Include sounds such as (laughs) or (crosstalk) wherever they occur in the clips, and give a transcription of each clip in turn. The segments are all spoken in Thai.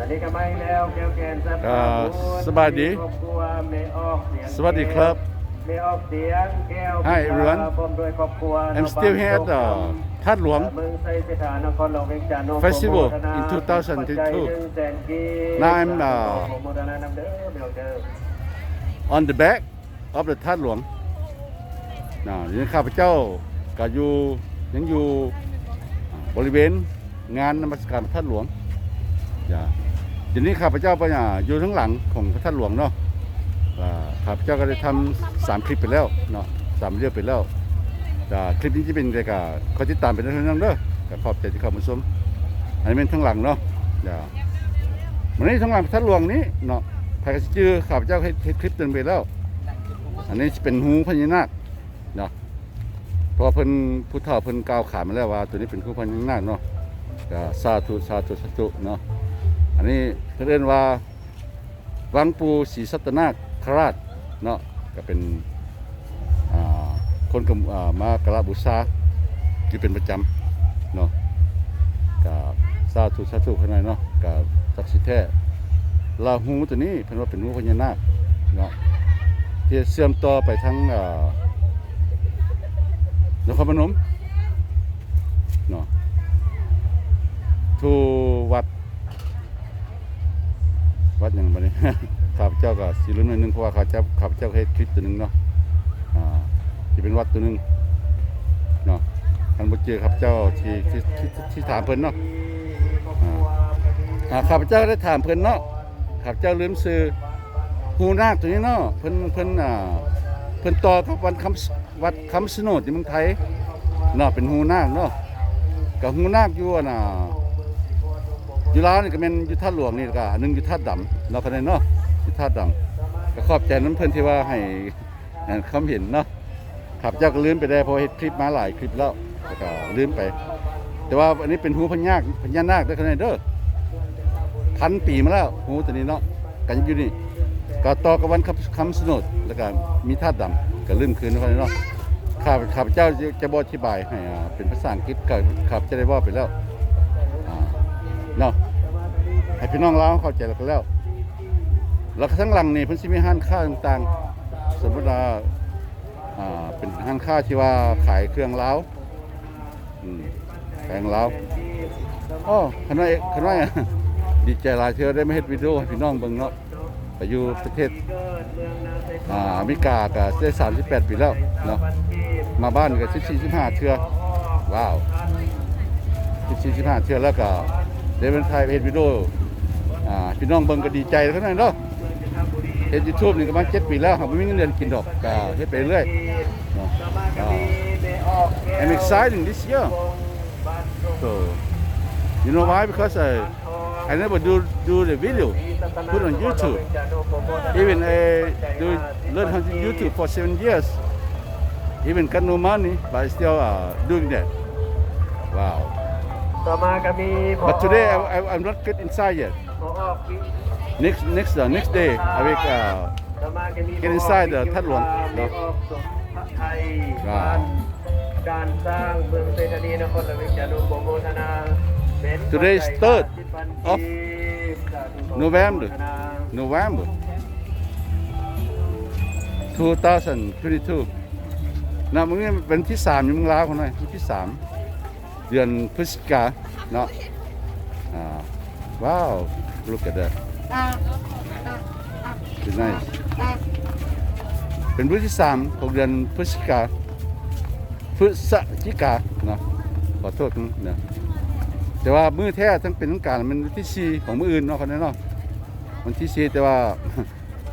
อันนี้ก็ไม่แล้วแก้วแกนสัตว์อ่าสบายดีครอบครัวไม่ออกเสียงสวัสดีครับไม่ออกเสียงแก้ว Hi everyone พร้อมด้วยครอบครัว I'm still here at the ท่าหลวงเมืองไซสถานนครหลวงเวียงจันทร์ Festival โปรโมทนา in 2022ปัจจัยหนึ่งแสนกีบ Now I'm, uh, โปรโมทนานำเด้อเดี๋ยวเด้อ on the back of the ท่าหลวงนะยังข้าพเจ้าก็อยู่ยังอยู่บริเวณงานนมัสการพระธาตุหลวงอย่า ทีนี้ข้าพเจ้าไปออยู่ทั้งหลังของพระธาตุหลวงเนาะอ่าข้าพเจ้าก็ได้ทำสามคลิปไปแล้วเนาะสามเรื่องไปแล้วแต่คลิปนี้จะเป็นอะไรกับเขาติดตามไปได้ทั้งนั้นเด้อก็ขอบใจที่เข้ามาชมอันนี้เป็นทั้งหลังเนาะอย่าวันนี้ทั้งหลังพระธาตุหลวงนี้เนาะใครก็สิชื่อข้าพเจ้าให้คลิปเตือนไปแล้ว อันนี้เป็นหูพญานาคเนาะเพราะว่าเพิ่นผู้เฒ่าเพิ่นกล่าวขานมาแล้วว่า ตัวนี้เป็นหูพญานาคเนาะสาธุสาธุสาธุเนาะ อันนี้เพิ่นเรียนว่าวังปูศรีสัตนาคราชเนาะก็เป็นคนกำอ่ามากราบบูชาที่เป็นประจำเนาะก็สาธุสาธุขนาดเนาะก็ศักดิ์สิทธิ์แท้ลาหูตัวนี้เพิ่นว่าเป็นหูพญานาคเนาะที่เชื่อมต่อไปทั้งนครพนมเนาะทูวัด วัดอย่างบัดนี้ ข้าพเจ้าก็สิลืมหน่อยหนึงเพราะว่าข้าพเจ้าข้าพเจ้าเฮ็ดคลิปตัวหนึงเนาะอ่าที่เป็นวัดตัวหนึงเนาะท่านบ่เจอข้าพเจ้าที่ที่ที่ที่ถามเพิ่นเนาะอ่าข้าพเจ้าได้ถามเพิ่นเนาะข้าพเจ้าลืมซื้อฮูนาคตัวนี้เนาะเพิ่นเพิ่นอ่าเพิ่นต่อกับวัดคำวัดคำสโนดที่เมืองไทยเนาะเป็นฮูนาคเนาะกับฮูนาคอยู่น่ะ อยู่ลาวนี่ก็แม่นอยู่ท่าหลวงนี่ก็อันหนึงอยู่ท่าดำเนาะคะแนนเนาะอยู่ท่าดำก็ขอบใจน้ำเพิ่อนที่ว่าให้ให้คำเห็นเนาะครับเจ้าก็ลืมไปได้เพราะเฮ็ดคลิปมาหลายคลิปแล้วแล้วก็ลืมไป แต่ว่าอันนี้เป็นฮูพญานาคพญานาคเด้คะแนนเด้อพันปีมาแล้วฮูตัวนี้เนาะกันอยู่นี่ก็ต่อกับวันคำคำสนดแล้วก็มีธาตุดำก็ลืมคืนนะครับเนาะข้าข้าพเจ้าจะจะบอกอธิบายให้เป็นภาษาอังกฤษก็ข้าพเจะได้ว่าไปแล้ว พี่น้องเราเข้าใจแล้วก็แล้ว แล้วก็ทั้งหลังนี่เพิ่นสิมีห้านค้าต่างๆ สมมติว่าอ่าเป็นห้านค้าที่ว่าขายเครื่องเลาอืมขายของเล้าอ๋อขน้อยขน้อยดีใจหลายเทื่อได้มาเฮ็ดวิดีโอให้พี่น้องเบิ่งเนาะไปอยู่ประเทศอ่าอเมริกาก็ได้38 ปีแล้วเนาะมาบ้านก็14 15เทื่อว้าว14 15เทื่อแล้วก็ได้เป็นไทยเฮ็ดวิดีโอ อ่าพี่น้องเบิ่งก็ดีใจแล้วนั่นเนาะเฮ็ด YouTube นี่ก็มา7ปีแล้วครับบ่มีเงินเดือนกินดอกก็เฮ็ดไปเรื่อยเนาะอ่า I'm excited this year so you know why because I I never do do the video put on YouTube. Even I do learn how to YouTube for seven years. Even got no money, but I still uh, doing that. Wow. But today I, I, I'm not get inside yet. Next next uh, next day I will uh, ต่อมา Get inside the ทัดหลวงเนาะพระไทยการสร้างเมืองเศรษฐีนครหลวงเวียงจันทร์โปรโมทนาเป็น Today is third of สาธุ November โปรโมทนา November 2022นะมึงนี่เป็นที่สามอยู่มึงลาวคนหน่อยวันที่สามเดือนพฤศจิกาเนาะอ่าว้าว look at that it's nice เป็นวันที่สามของเดือนพฤศจิกาพฤศจิกาเนาะขอโทษนะแต่ว่ามือแท้ทั้งเป็นทั้งการมันที่สี่ของมืออื่นเนาะคนนั้นเนาะวันที่สี่แต่ว่า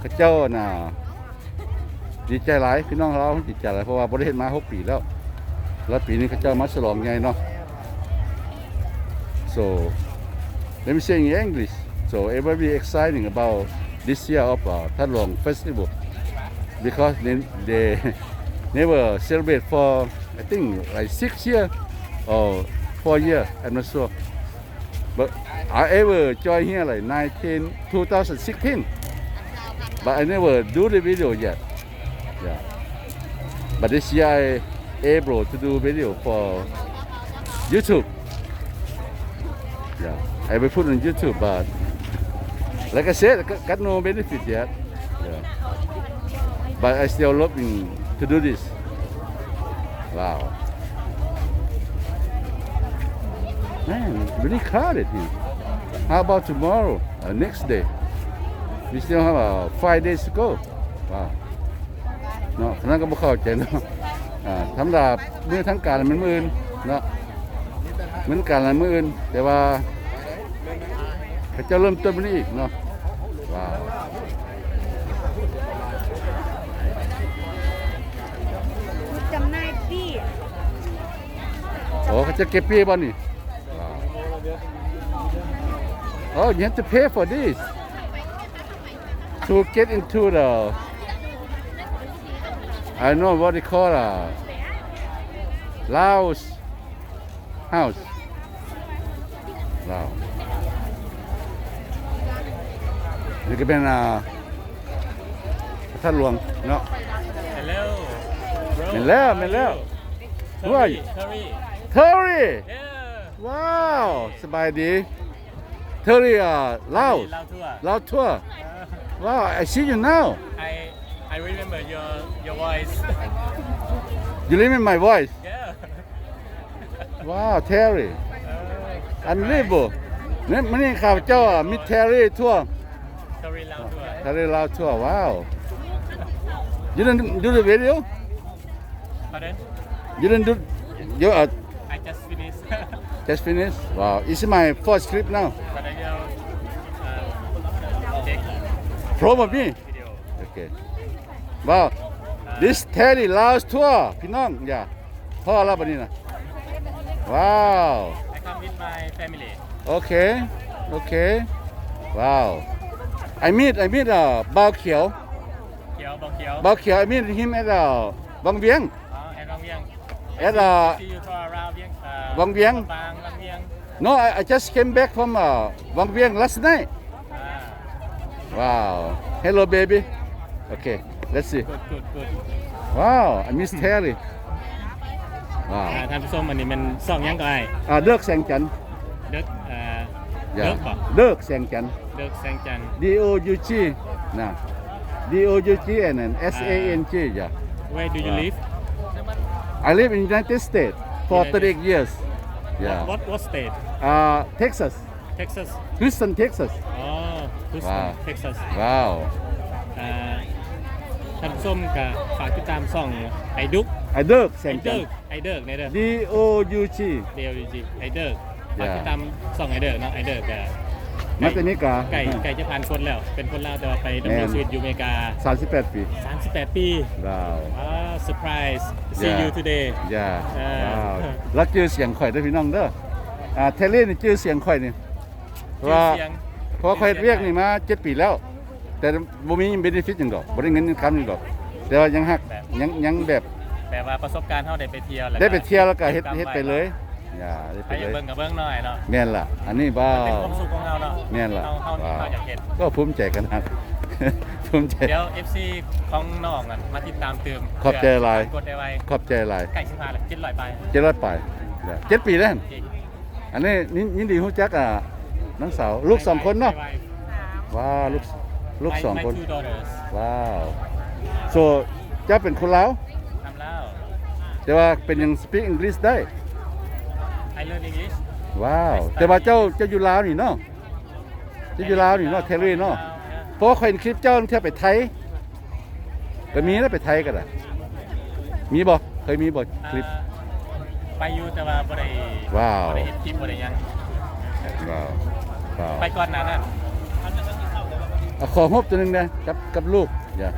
ข้าเจ้าน่ะดีใจหลายพี่น้องเราดีใจหลายเพราะว่าบริเฮ็ดมาหกปีแล้ว แล้วปีนี้ข้าเจ้ามาฉลองไงเนาะ so let me say in English so everybody exciting about this year of uh, festival. Because they, they (laughs) never celebrate for I think like six year or four year I'm not sure. But I ever join here like 19 2016 but I never do the video yet. Yeah. But this year I able to do video for YouTube. Yeah. I will put on YouTube but like I said got, got no benefit yet yeah. but I still loving to do this wow man really crowded here how about tomorrow uh, next day we still have uh, five days to go wow เนาะคณะก็บ่เข้าใจเนาะอ่าทำดาเมื่อทั้งการมันมื่นเนาะเหมือนกันละมืออื่นแต่ว่า เขาจะเริ่มต้นมันนี้อีกเนาะว้าว จำนายพี่ โอ้เขาจะเก็บปีบ่นี่ว้าว Oh you have to pay for this to get into the I know what they call a Laos house ล นี่ก็เป็นอ่าพระท่านหลวงเนาะ Hello. Bro, Hello, how are hello. you? Who are you? Curry. เทอรี่ Yeah. ว้าว สบายดีเทอรี่อ่าลาว Lao Tua. ลาวทัวร์ Uh, ว้าว I see you now I I remember your your voice. you remember my voice yeah. ว้าวเทอรี่ Uh, อันรีบนี่มันนี่ข่าวเจ้าอะมิเทอรี่ทัว ร์ Curry Lao Tua. เทอรี่ลาวทัวร์ว้าว you didn't do the video Pardon? you didn't do you uh, I just finished. just finished wow it's my first trip now but I will uh, take probably video. okay wow this Teddy Laos tour พี่น้องอย่าพ่อรับวันนี้นะว้าว I come with my family. okay okay wow I meet I meet อ่าบ่าวเขียว Kiao Bong Kiao. บ่าวเขียว I meet him at อ่าบางเวียง Uh, and Long Vieng. at อ่า See you for around Vieng. Uh, Vang Vieng. Bang Long Vieng. no I, I just came back from อ่าบางเวียง last night Ah, wow hello baby okay let's see good good good. wow I miss Terry ว้าวอ่าท่านผู้ชมอันนี้มันซ่องยังก็ไอ้อ่าเลิกแสงจันทร์เด็กเอ่ออย่าเด็กบ่เลิกแสงจันทร์ เด็กแสงจันทร์ D O U G นะ D O U G and then S A N G yeah Where do you Ah. live I live in United States for United 38 years yeah What what state uh Texas Texas Houston Texas อ๋อ Houston Wow. Texas wow อ่าท่านผู้ชมก็ฝากติดตามช่องไอดุก I เลิกแสไองจัเดินทกร์ไอเดิกในเด้อ D O U G เดียวจีไอเดิกฝา มช่องไอเดิกเนาะไอเดิกก็มาตานิกา ไก่ไก่จะผ่านคนแล้ว เป็นคนลาวแต่ว่าไปดำเนินแม่นชีวิตอยู่อเมริกา 38 ปี 38 ปีว้าวอ่า surprise see Yeah. you today อย่าเออว้าวแล้วชื่อเสียงข่อยเด้อพี่น้องเด้ออ่าเทเลนี่ชื่อเสียงข่อยนี่เพราะว่าเสียงเพราะว่าข่อยเรียกนี่มา7ปีแล้ว แต่บ่มีเบนฟิตหยังดอกบ่ได้เงินคำหยังดอก แต่ว่ายังฮักยังยังแบบแบบว่าประสบการณ์เฮาได้ไปเที่ยวแล้วก็ได้ไปเที่ยวแล้วก็เฮ็ดก็บเฮ็ดไปเลย อย่าได้ไปไปเลยเบิ่งกับเบิ่งหน่อยเนาะแม่นล่ะ อันนี้บ้าเป็นความสุขของเราเนาะแม่นล่ะเฮาเฮาว้าวเฮาอยากเห็นก็ภูมิใจกันนะภูมิใจ เดี๋ยว FC ของน้องอะมาติดตามเติมขอบใจหลาย กดได้ไว้ขอบใจหลายไก่ชิพาเลยกินลอยไปเจ็ดร้อยไปเจ็ดปีแล้ว จริงอันนี้ยินยินดีฮู้จักอะน้องสาวลูกสองคนเนาะไปไว้ว้าวลูกลูก My- สอง my คน two daughters ว้าวโซเจ้าเป็นคนลาวทำแล้วแต่ว่าเป็นยัง speak English ได้ I learn English ว้าว แต่ว่าเจ้าเจ้าอยู่ลาวนี่เนาะเจ้าอยู่ลาวนี่เนาะเทเลเนาะ เพราะว่าเคยเห็นคลิปเจ้าเที่ยวไปไทยก็มีแล้วไปไทยกันอะ มีบ่เคยมีบ่คลิปอ่าไปอยู่แต่ว่าบ่ได้ว้าว บ่ได้เฮ็ดคลิปบ่ได้หยังว้าวว้าวไปก่อนหน้านั้นเอาของฮบตัวหนึงนะกับกับลูกอย่า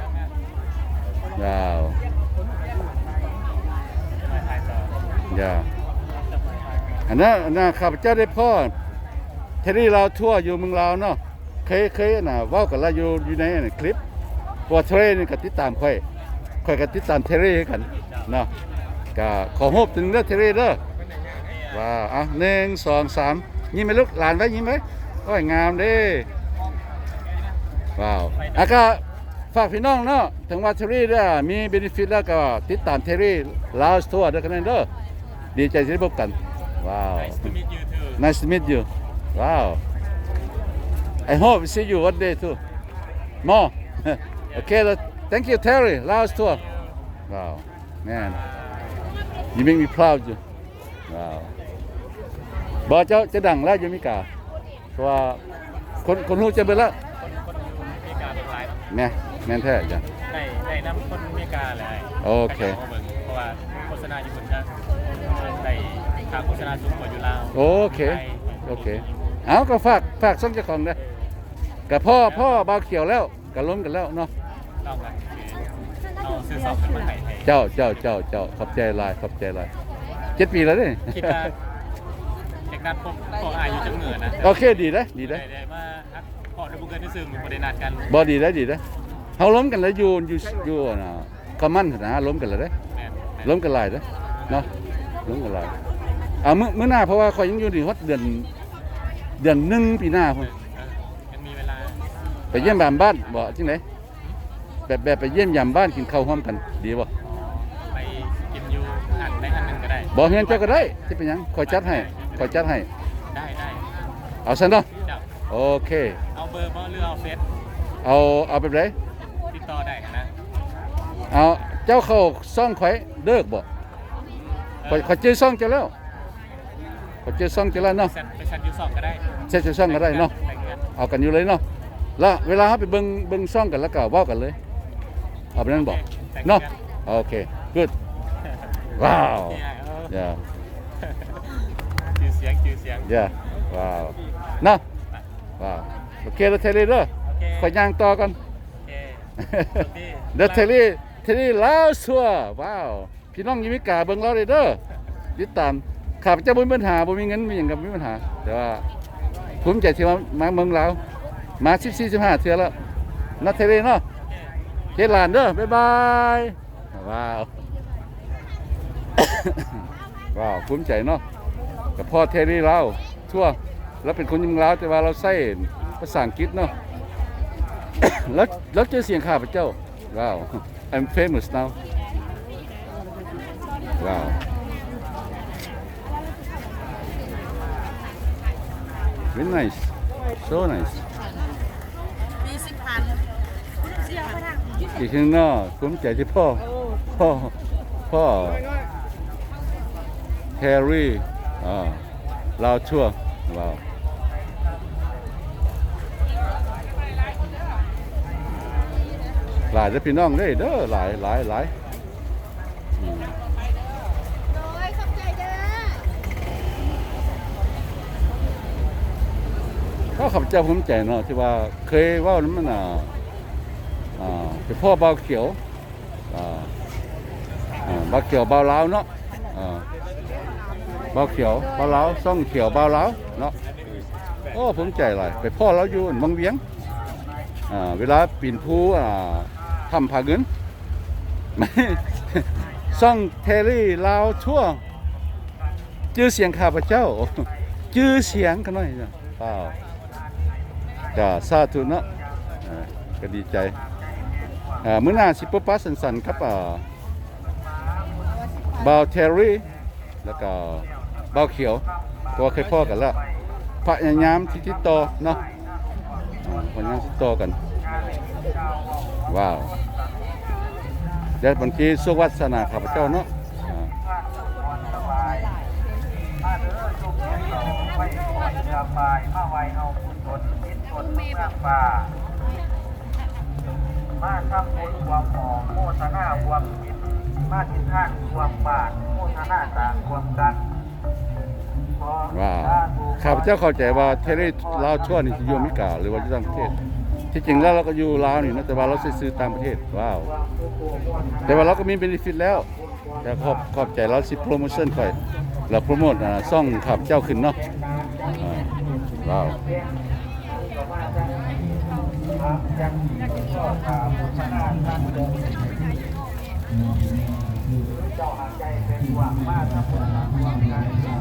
ว้าวไปถ่ายต่อ อย่า อันนั้นนนั้นข้าพเจ้าได้พ่อเทรี่ลาทั่วอยู่เมืองลาวเนาะเคยเคยนะว้ากันแล้วอยู่อยู่ในคลิปพวเทรนี่กติดตามค่อยค่อยก็ติดตามเทรี่คือกันเนาะก็ขอฮบตึงเด้อเทรี่เด้อว้าอะหนึ่งสองสามยิ้มไหมลูกหลานไว้ยิ้มไหมโอ้ยงามเด้ว้าวอะก็ฝากพี่น้องเนาะถึงว่าเทอรี่เนี่มีเบนฟิตแล้วก็ติดตามเทอรี่ลาวสทัวร์ด้วยกันเด้อดีใจที่ได้พบกัน ว้าว Nice to meet you too nice to meet you ว้าว I hope see you one day too more okay then. thank you Terry Laos tour wow man you make me proud you wow บอเจ้าจะดังแล้วยูมิกาเพราะว่าคนคนรู้จะเบิดแล้วคนคนอเมริกาเป็นหลายแม่แม่นแท้จ้ะได้ได้นำคนอเมริกาเลยโอเคก็จะามาเบิ่งเพราะว่าโฆษณาอยู่บนจะได้ ค่าโฆษณาสูงกว่าอยู่ลาวโอเคโอเคเอาก็ฝากฝากส่งเจ้าของเด้อกับพ่อพ่อเบาเขียวแล้วก็ล้มกันแล้วเนาะต้องกันคือเอาซื้อสองเป็นมาให้ให้เจ้าเจ้าเจ้าเจ้าขอบใจหลายขอบใจหลายเจ็ดปีแล้วเด้คิดว่าจากการพบพออายุจังเหนือนะโอเคดีเด้อดีเด้อได้ได้มาฮักพอได้บุกเกินที่ซึมบ่ได้นัดกันบ่ดีเด้อดีเด้อเฮาล้มกันแล้วอยู่อยู่อยู่น่ะคอมมันนะล้มกันแล้วเด้อแม่นแม่น ล้มกันหลายเด้อเนาะล้มกันหลาย อ่ามื้อมื้อหน้าเพราะว่าข่อยยังอยู่ที่ฮอดเดือนเดือนหนึ่งปีหน้าเอพุ่นอเออยังมีเวลาไปเยี่ยมยามบ้านบ่จังไดแบบแบบไปเยี่ยมยามบ้านกินข้าวร่วมกัน ดีบ่ไปกินอยู่หันได้หันหนึงก็ได้บ่เฮือนเจ้าก็ได้สิเป็นหยังขอยจัดให้ขอยจัดให้ ได้ได้เอาซั่นเนาะเจ้าโอเค เอาเบอร์บ่หรือเอาเฟซเอาเอาแบบไหนติดต่อได้นะเอาเจ้าเข้าซ่องข่อยเลิกบ่ข่อยข่อยเจอซ่องเจ้าแล้ว ข่อยเจอซ่องเจ้าแล้วเนาะเซ็นไปชันยูสองก็ได้เช็ดซ่องก็ได้เนาะแต่งเงินเอากันอยู่เลยเนาะแล้วเวลาเฮาไปเบิ่งเบิ่งซ่องกันแล้วก็เว้ากันเลยเอาไปนั่นบ่แต่งเนาะงิโอเค good ว้าวเนี่ยเออ yeah ชื่อเสียงชื่อเสียง yeah ว้าวเนาะว้าวโอเคแล้วเทเลเด้อโอเคข่อยย่างต่อก่อนโอเคโชคดีเดอะเทลี่เทลี่ลาวซัวว้าว พี่น้องยิมิกาเบิ่งเราเลยเด้อติดตาม ข้าพเจ้าบ่มีปัญหาบ่มีเงินมีหยังก็บ่มีปัญหา แต่ว่าภูมิใจที่ว่ามาเมืองลาวมา14 15เทื่อแล้วนัดเทลี่เนาะเคหลานเด้อบ๊ายบายว้าวว้าวภูมิใจเนาะกับพ่อเทเลี่ลาวทั่วแล้วเป็นคนยิมลาวแต่ว่าเราใช้ภาษาอังกฤษเนาะแล้วแล้วเจอเสียงข้าพเจ้าว้าว I'm famous now ว้าว very nice so nice มีสิบพันเสียไปทางอีกข้างนอกภูมิใจที่พ่อพ่อพ่อแฮร์รี่อ่าลาวชั่วว้าวหลายเด้อพี่น้องเด้เด้อหลายหลายหลายอืม โดยขอบใจเด้อ ก็ขับเจ้าภูมิใจเนาะที่ว่าเคยว่านั้นมันอ่าอ่าเป็นพ่อเบาเขียวอ่าอ่าเบาเขียวเบาเล้าวเนาะอ่าเบาเขียวเบาเล้าวซ่องเขียวเบาเล้าวเนาะโอ้ภูมิใจหลายไปพ่อเราอยู่บางเวียงอ่าเวลาปีนภูอ่าทำผาเงินซ่องเทรี่ลาวทั่วชื่อเสียงข้าพเจ้าชื่อเสียงกันหน่อยนะเปล่า ก็สาธุนะก็ดีใจอ่ามื้อหน้าสิปะปะสันๆครับอ่าบาวเทอรี่แล้วก็บาวเขียวตัวเคยพ่อกันล้วพยายามที่ติดต่อเนาะพยายามติดต่อกัน ว้าวเดี๋ยวบางทีสุวัสนาข้าพเจ้าเนาะอ่ายงเราไปมาไวเอาคุณตน มิตรตนเมืองป่ามาทำบุญความหอมโมทนาความคิดมาทิศทางความบาทโมทนาต่างความดังว้าข้าพเจ้าเข้าใจว่าเทเลลาวชั่วนี่อยู่อเมริกาหรือว่าอยู่ต่างประเทศ ที่จริงแล้วเราก็อยู่ลาวนี่นะแต่ว่าเราซื้อตางประเทศว้าว แต่ว่าเราก็มีเบนฟิตแล้วแต่ขอบขอบใจเราสิโปรโมชั่นค่อยเราโปรโมทอ่าซ่องขับเจ้าขึ้นเนาะว้าว ยังก็กราบโมทนาท่านองค์เจ้าหาใจเป็นหวังมาทำบุญตามความใจเด้อ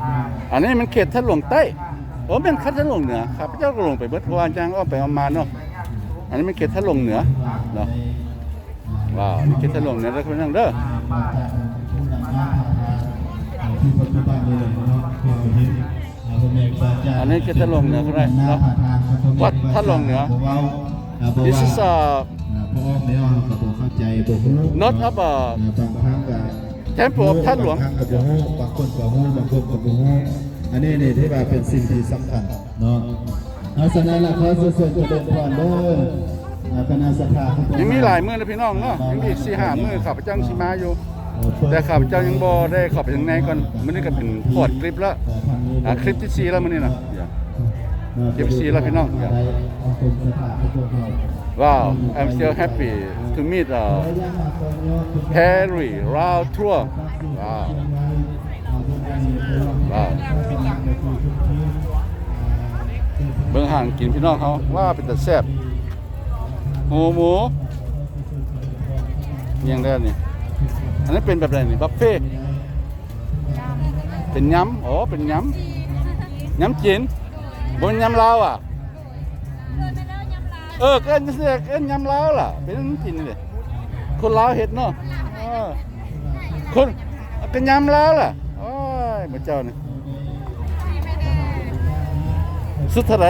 ทางอันนี้มันเขตทัดหลวงใต้โอ้เป็นคัดทัดหลวงเหนือข้าพเจ้าก็ลงไปเบิดเพราะว่าจางอ้อมไปประมาณเนาะ อันนี้มันเขตทัดหลวงเหนือเนาะ ว้าวนี่เขตทัดหลวงเหนือแล้วก็เป็นนั่งเด้อที่ปัจจุบันเลยเนาะเราเห็น อันนี้คือท่านหลวงเหนือก็ได้เนาะวัดท่านหลวงเหนือ This is a พ่อแม่เราก็บ่เข้าใจบ่ฮู้ not of a บางครั้งก็ temple of ท่านหลวงบางครั้งก็บ่ฮู้บางคนก็ฮู้บางคนก็บ่ฮู้อันนี้นี่ที่ว่าเป็นสิ่งที่สำคัญเนาะเอาฉะนั้นล่ะขอส่วนๆจะเป็นพรเด้ออ่าคณะสภาของพวกยังมีหลายมื้อนะพี่น้องเนาะยังมีสี่ห้ามื้อข้าพเจ้าสิมาอยู่ แต่ข้าพเจ้ายังบ่ได้เข้าไปทางในก่อนมื้อนี้ก็เป็นพอดคลิปแล้วอ่าคลิปที่สี่แล้วมื้อนี้นะเดี๋ยวเก็บสีแล้วพี่น้องอะไรเอาว I'm still happy to meet uh, Perry Round Tour Wow Wow เบิ่งห่างกินพี่น้องเขาว่าเป็นแตะแซ่บหมูหมูยังได้นี่ อันนี้เป็นแบบไหนนี่บัฟเฟ่ต์เป็นยำอ๋อเป็นยำยำจีนบนยำลาวอะเออเกินเสียเกินยำลาวล่ะเป็นยำจีนนี่แหละคนลาวเห็ดเนาะเออคนกันยำลาวล่ะโอ้ยมาเจ้านี่สุดเท่าไหร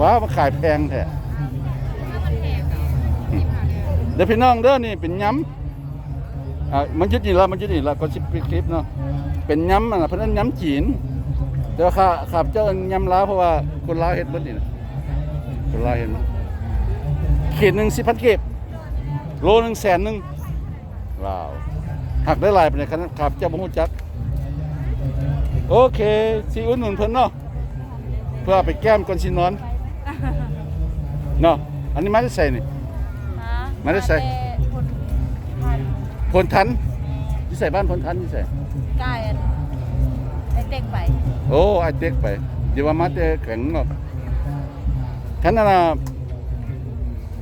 ว้าวมาขายแพงแท้ เดี๋ยวพี่น้องเด้อนี่เป็นย้ำอ่ามันยึดนี่ละมันยึดนี่ละก็สิปิดคลิปเนาะเป็นย้ำนะเพราะนั้นย้ำจีนแต่ว่าข้าข้าเจ้าย้ำลาวเพราะว่าคนลาวเฮ็ดบดนี่นะคนลาวเฮ็ดขีดหนึ่งสิพันเก็บโลหนึ่งแสนหนึ่งว้าวหักได้หลายไปในขณะข้าพเจ้าบ่ฮู้จักโอเคสิอุ่นหนุนเพิ่นเนาะเพื่อไปแก้มก่อนสินอนเนาะอันนี้มาได้ใส่นี่ มาได้ใส่คนพันพลทันที่ใส่บ้านพลทันที่ใส่กายอันไอ้เด็กไปโอ้ไอเด็กไปเดี๋ยวว่ามาแต่แข็งเนาะคันนั้นน่ะ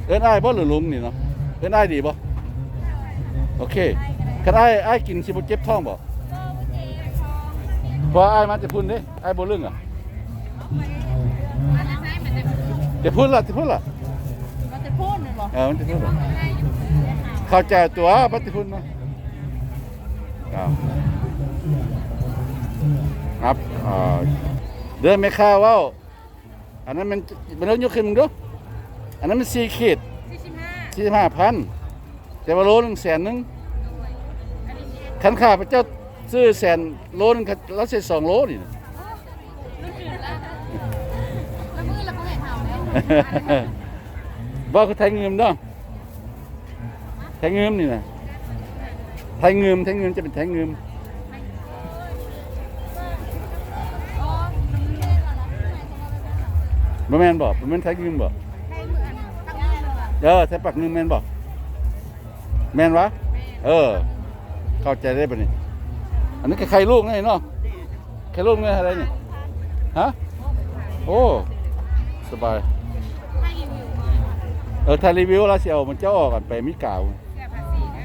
เอิ้นอ้ายบ่หรือลุงนี่เนาะเอิ้นอ้ายดีบ่โอเคคันอ้ายอ้ายกินสิบ่เจ็บท้องบ่เพราะอ้ายมาจะพุ่นเด้อ้ายบ่ลึงอะจะพุ่นล่ะจะพุ่นล่ะ เออมันจะพุ่นล่ะเข้าใจตัวบ่จะพุ่นเนาะอ้าวครับอ่าเดินไม่ค่าเว้าอันนั้นมันมันต้องยกขึ้นมึงดูอันนั้นมัน4ขีดสี่สิบห้าสี่สิบห้าพันแต่ว่าโลหนึงแสนหนึงขันขาพระเจ้าซื้อแสนโลหนึงแล้วเสร็จสองโลนี่นะ บอกคือไทยเงิมเนาะไทยเงิมนี่นะไทยเงิมไทยเงิมจะเป็นไทยเงิมอ๋อมันเล่นก่อนบ่แม่นบ่บ่แม่นไทยเงิมบ่เอนตั้งเออไทยปักเงิมแม่นบ่แม่นวะเออ เข้าใจได้ปะนี่อันนี้ก็ไข่ลูกนี่เนาะไข่ลูกนี่อะไรนี่ฮะโอ้สบาย เออถ่ายรีวิวแล้วสิเอามันจะออกกันไปมิกาวเสียภาษีนะ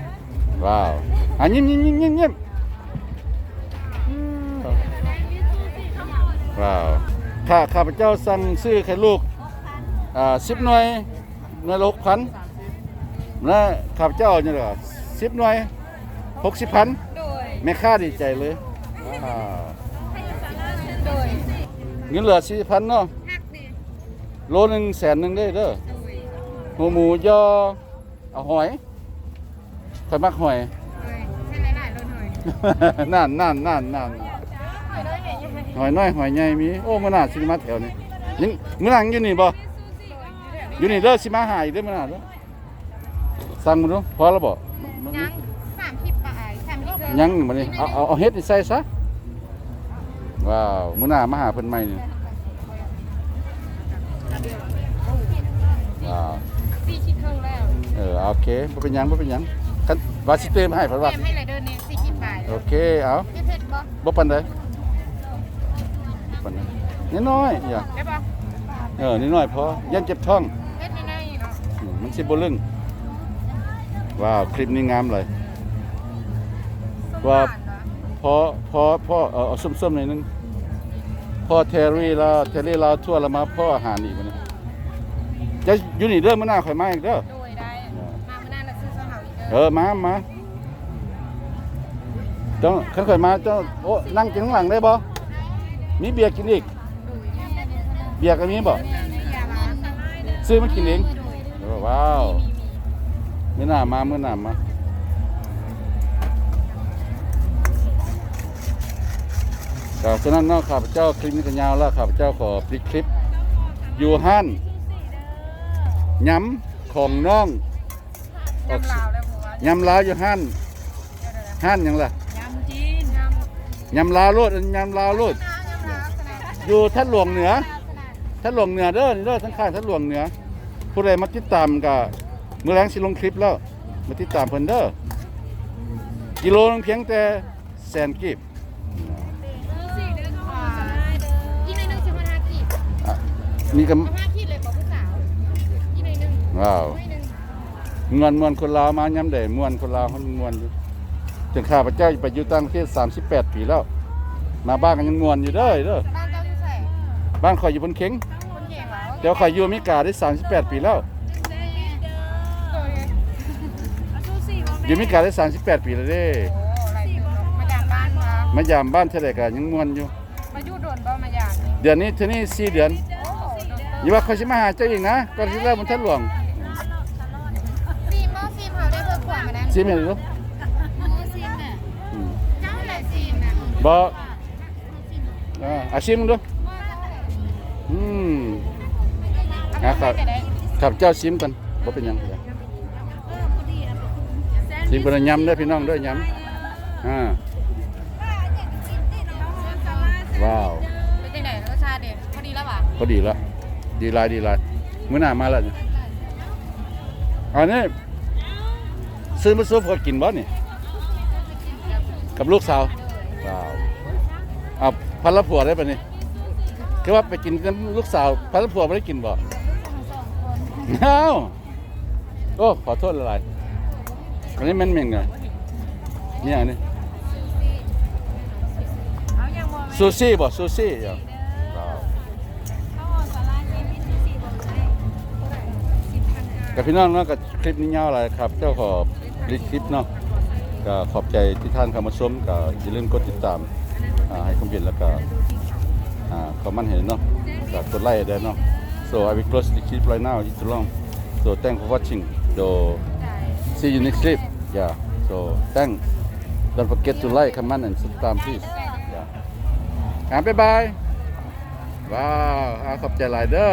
ว้าวอะยิ้มยิ้มยิ้มยิ้มยิ้มว้าวข้าข้าพเจ้าสั่งซื้อไข่ลูกอ่าสิบหน่วยหน่วยละหกพันนะข้าพเจ้าเนี่ยเหรอสิบหน่วยหกสิบพันโดยแม่ค้าดีใจเลยว้าวโดยเงินเหลือสี่พันเนาะหักดิโลหนึ่งแสนหนึ่งได้เด้อโดย หัวหมูยอเอาหอยข่อยมักหอย ให้หลายๆรถหน่อยนั่นนั่นนั่นนั่นหอยน้อยใหญ่ใหอยน้อยหอยใหญ่มี โอ้มื้อหน้าสิมาแถวนี้ยังมื้อหลังอยู่นี่บ่อยู่นี่เด้อสิมาหาอีกเด้อมื้อหน้าเด้อสั่งมาดูพอแล้วบ่ยังสามสิบบาทสามสิบยังบัดนี้เอาเอาเอาเฮ็ดนี่ใส่ซะว้าวมื้อหน้ามาหาเพิ่นใหม่นี่ว้าว สี่ชิ้นเท่าแล้วเออโอเคบ่เป็นหยังบ่เป็นหยังคันว่าสิเติมให้เพิ่นแถว่ามให้ไรเดินเนี่ยสี่สิบบาทโอเคเอาเผ็ดบ่บ่ปานใดปานใดนิดน้อยอย่าได้ปะเออนิดน้อยพอยันเจ็บท้องเผ็ดน้อยๆเนาะอืมมันสิบ่ลึงว้าวคลิปนี้งามเลย ว่า พอพอพอเออเอาส้มๆหน่อยนึงพ่อเทอรี่แล้วเทอรี่เราทั่วแล้วมาพ่ออาหารอีกมื้อนี้ จะอยู่นี่เด้อมื้อหน้าข่อยมาอีกเด้อ โดยได้ มาเมื่อนั้นเราซื้อสหาวอีกเอเด้ออมามาเจ้าขันข่อยมาเจ้าโอ้นั่งกินข้างหลังได้บ่มีเบียร์กินอีกเบียร์ก็มีบ่ซื้อมากินเองโอ้ว้าวมื้อหน้ามามื้อหน้ามาก็ฉะนั้นเนาะข้าพเจ้าคลิปนี้ก็ยาวแล้วข้าพเจ้าขอพลิกคลิป อยู่ห้าน ย้ำของน้องออกยำลาวแล้วผมว่ายำลาวอยู่ห้านห้านหยังล่ะยำจีนยำยำลาวโลดอันยำลาวโลดยำลาวขนาดอยู่ท่านหลวงเหนือท่านหลวงเหนือเด้อนี่เด้อทั้งค่ายท่านหลวงเหนือ ผู้ใดมาติดตามก็มื้อแรงสิลงคลิปแล้ว มาติดตามเพิ่นเด้อกิโลนึงเพียงแต่แสนกีบสี่เดือนกว่าอีกในหนึ่งสิบห้าขีดอะมีกับสิบห้าขีดเลยบอกผู้สาวอีกในหนึ่ง ว้าวไม่หนึ่งมวนมวนคนลาวมายำได้มวนคนลาวเพิ่นมวนอยู่จนข้าพเจ้าไปอยู่ต่างประเทศ38 ปีแล้ว มาบ้านกันยังมวนอยู่เด้อเด้อบ้านเจ้าอยู่แสงบ้านข่อยอยู่บนเข็งคนเก่งเหรอเดี๋ยวข่อยอยู่อเมริกาได้38 ปีแล้วอยู่อเมริกาได้38 ปีแล้วเด้โอ้ไรมาจากบ้านมามายามบ้านเท่าใดก็ยังม่วนอยู่ มาอยู่โดนบ่มาอย่างนี้เดือนนี้เท่านี้4เดือนโอ้โดนอย่าว่าเขาสิมาหาเจ้าอีกนะก่อนสิเริ่มบนท่านหลวง ซีมเนี่ยอืมเจ้าอะไรซีมเนี่ยบ่อ่าอาชิมดูอืมอะครับครับเจ้าชิมกันบ่เป็นหยังจ้ะชิมเป็นยำเด้อพี่น้องเด้อยำอ่าว้าวเป็นยังไงรสชาติเด็ดพอดีแล้วป่ะพอดีละดีหลายดีหลายมื้อหน้ามาแล้วเนี่ยอันนี้ ซื้อมาซุปก็กินบ่นี่ กับลูกสาวว้าวเอาพันละผัวได้ปะนี่คือว่าไปกินกับลูกสาว พันละผัวไม่ได้กินบ่เอ้าโอ้ขอโทษหลายๆอันนี้มันเหม็นไงเนี่ยอันนี้เอาอย่างโมซูซี่บ่ซูซี่อย่างว้าวข้าวหอมสาลายซีมิซีซีบนได้สิบพันกากับพี่น้องเนาะกับคลิปนี้ยาวอะไรครับ เจ้าขอบ รีคลิปเนาะก็ขอบใจที่ท่านเข้ามาชมก็อย่าลืมกดติดตามให้ความเห็นแล้วก็อ่าคอมเมนต์เห็นเนาะก็กดไลค์ได้เนาะ so I will close the clip right now it's too long so thank for watching so see you next clip yeah so thank don't forget to like comment and subscribe please yeah อ่าบ๊ายบายว้าวขอบใจหลายเด้อ